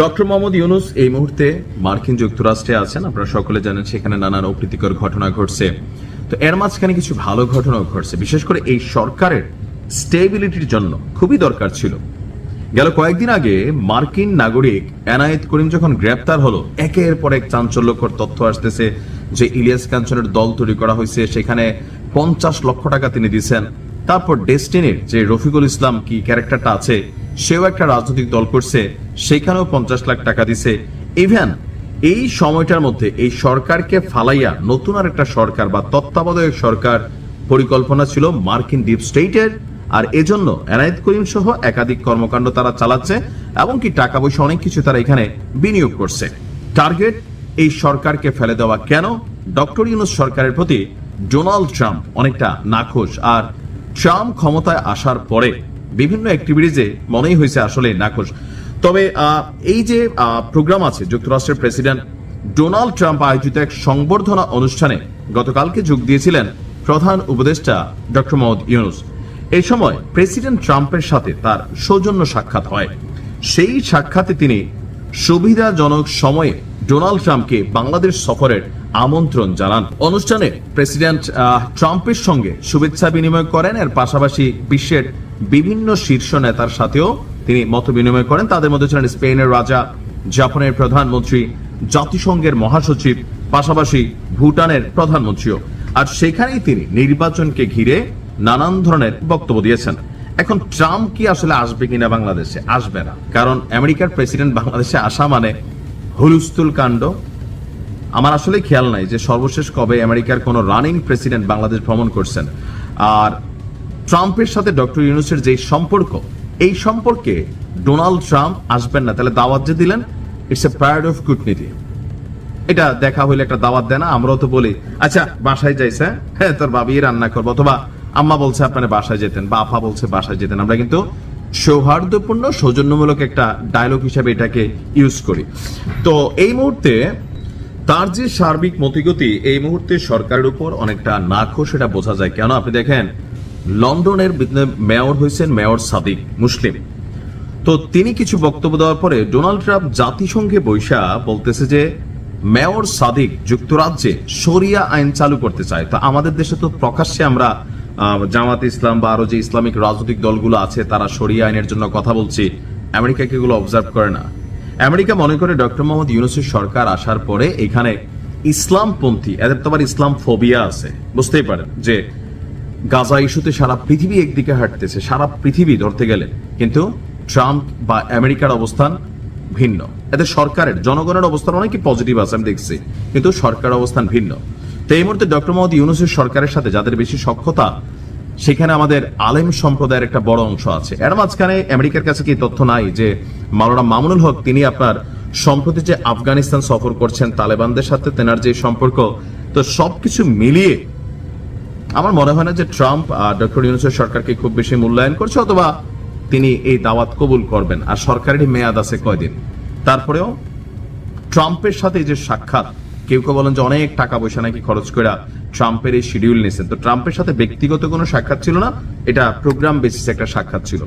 Doctor Mohammad Yunus এই মুহূর্তে মার্কিন যুক্তরাষ্ট্রে আছেন। আপনারা সকলে জানেন সেখানে নানান অপ্রীতিকর ঘটনা ঘটছে। তো এর মাঝখানে কিছু ভালো ঘটনাও ঘটছে। বিশেষ করে এই সরকারের স্টেবিলিটির জন্য খুবই দরকার ছিল। গেল কয়েকদিন আগে মার্কিন নাগরিক এনায়েত করিম যখন গ্রেপ্তার হলো, একের পর এক চাঞ্চল্যকর তথ্য আসতেছে যে ইলিয়াস কাঞ্চনের দল তৈরি করা হয়েছে। সেখানে পঞ্চাশ লক্ষ টাকা তিনি দিচ্ছেন তারপর ডেস্টিনির যে রফিকুল ইসলাম কি ক্যারেক্টারটা আছে সেও একটা রাজনৈতিক দল করছে, সেখানেও পঞ্চাশ লাখ টাকা দিছে। ইভেন এই সময়টার মধ্যে এই সরকারকে ফালাইয়া নতুন আর একটা সরকার বা তত্ত্বাবধায়ক সরকার পরিকল্পনা ছিল মার্কিন ডিপ স্টেটের, আর এজন্য এনায়েত করিম সহ একাধিক কর্মকাণ্ড তারা চালাচ্ছে এবং কি টাকা পয়সা অনেক কিছু তারা এখানে বিনিয়োগ করছে। টার্গেট এই সরকারকে ফেলে দেওয়া কেন? ডক্টর ইউনুস সরকারের প্রতি ডোনাল্ড ট্রাম্প অনেকটা নাখোশ, আর ট্রাম্প ক্ষমতায় আসার পরে বিভিন্ন অ্যাক্টিভিটিজে মনেই হয়েছে আসলে নাখোশ। তবে এই যে প্রোগ্রাম আছে যুক্তরাষ্ট্রের প্রেসিডেন্ট ডোনাল্ড ট্রাম্প আয়োজিত এক সংবর্ধনা অনুষ্ঠানে গতকালকে যোগ দিয়েছিলেন প্রধান উপদেষ্টা ডক্টর মোহাম্মদ ইউনুস। এই সময় প্রেসিডেন্ট ট্রাম্পের সাথে তার সৌজন্য সাক্ষাৎ হয়। সেই সাক্ষাতে তিনি সুবিধাজনক সময়ে ডোনাল্ড ট্রাম্পকে বাংলাদেশ সফরের আমন্ত্রণ জানান। অনুষ্ঠানে প্রেসিডেন্ট ট্রাম্পের সঙ্গে শুভেচ্ছা বিনিময় করেন। এর পাশাপাশি বিশ্বের বিভিন্ন শীর্ষ নেতার সাথেও তিনি মত বিনিময় করেন। তাদের মধ্যে ছিলেন স্পেনের রাজা, জাপানের প্রধানমন্ত্রী, জাতিসংঘের মহাসচিব, পাশাপাশি ভুটানের প্রধানমন্ত্রীও। আর সেখানেই তিনি নির্বাচনকে ঘিরে নানান ধরনের বক্তব্য দিয়েছেন। এখন ট্রাম্প কি আসলে আসবে কিনা বাংলাদেশে? আসবে না। কারণ আমেরিকার প্রেসিডেন্ট বাংলাদেশে আসা মানে হুলুস্তুল কাণ্ড। আমার আসলে খেয়াল নাই যে সর্বশেষ কবে আমেরিকার কোন রানিং প্রেসিডেন্ট বাংলাদেশ ভ্রমণ করছেন। আর ট্রাম্পের সাথে ডক্টর ইউনুসের যে সম্পর্ক, এই সম্পর্কে ডোনাল্ড ট্রাম্প আসবেন না। তাহলে দাওয়াত যে দিলেন ইটস এ প্রায়ড অফ কূটনীতি এটা দেখা হইলে একটা দাওয়াত দেয় না, আমরাও তো বলি আচ্ছা বাসায় যাইছে হ্যাঁ তোর বাবি রান্না করব। অথবা, আম্মা বলছে আপনারা বাসায় যেতেন বা আফা বলছে বাসায় যেতেন। আমরা কিন্তু সৌহার্দ্যপূর্ণ, সৌজন্যমূলক একটা ডায়লগ হিসাবে এটাকে ইউজ করি। তো এই মুহূর্তে, তার যে সার্বিক মতিগতি, এই মুহূর্তে সরকারের উপর অনেকটা নাখো সেটা বোঝা যায়। কেন? আপনি দেখেন লন্ডনের মেয়র হয়েছেন মেয়র সাদিক মুসলিম। তো তিনি কিছু বক্তব্য দেওয়ার পরে ডোনাল্ড ট্রাম্প জাতিসংঘে বৈশা বলতেছে যে, মেয়র সাদিক যুক্তরাজ্যে শরিয়া আইন চালু করতে চায়। তো আমাদের দেশে তো প্রকাশ্যে আমরা জামাত ইসলাম বা আরও যে ইসলামিক রাজনৈতিক দলগুলো আছে, তারা শরিয়া আইনের জন্য কথা বলছি আমেরিকা কি এগুলো অবজার্ভ করে না। আমেরিকা মনে করে ডক্টর মোহাম্মদ ইউনুসের সরকার আসার পরে এখানে ইসলামপন্থী, এদের তো আবার ইসলাম ফোবিয়া আছে, বুঝতেই পারেন, যে গাজা ইস্যুতে সারা পৃথিবী একদিকে হাঁটতেছে, সারা পৃথিবী ধরতে গেলে। কিন্তু ট্রাম্প বা আমেরিকার অবস্থান ভিন্ন। এদের সরকারের, জনগণের অবস্থান অনেকই পজিটিভ আছে, আমি দেখছি। কিন্তু সরকার অবস্থান ভিন্ন। তো এই মুহূর্তে ডক্টর মোহাম্মদ ইউনুসের সরকারের সাথে যাদের বেশি সক্ষতা, সেখানে আমাদের আলেম সম্প্রদায়ের একটা বড় অংশ আছে। এর মাঝখানে আমেরিকার কাছে কি তথ্য নাই যে মাওলানা মামুনুল হক, তিনি আপনার সম্প্রতি যে আফগানিস্তান সফর করছেন, তালেবানদের সাথে তেনার যে সম্পর্ক, তো সবকিছু মিলিয়ে আমার মনে হয় না যে ট্রাম্প ডক্টর ইউনুসের সরকারকে খুব বেশি মূল্যায়ন করছে, অথবা তিনি এই দাওয়াত কবুল করবেন। আর সরকারের মেয়াদ আছে কয়দিন। তারপরেও ট্রাম্পের সাথে যে সাক্ষাৎ, কেউ কেউ বলেন যে অনেক টাকা পয়সা নাকি খরচ করে ট্রাম্পের এই শিডিউল নিয়েছেন তো ট্রাম্পের সাথে ব্যক্তিগত কোনো সাক্ষাৎ ছিল না, এটা প্রোগ্রাম বেসিস একটা সাক্ষাৎ ছিল।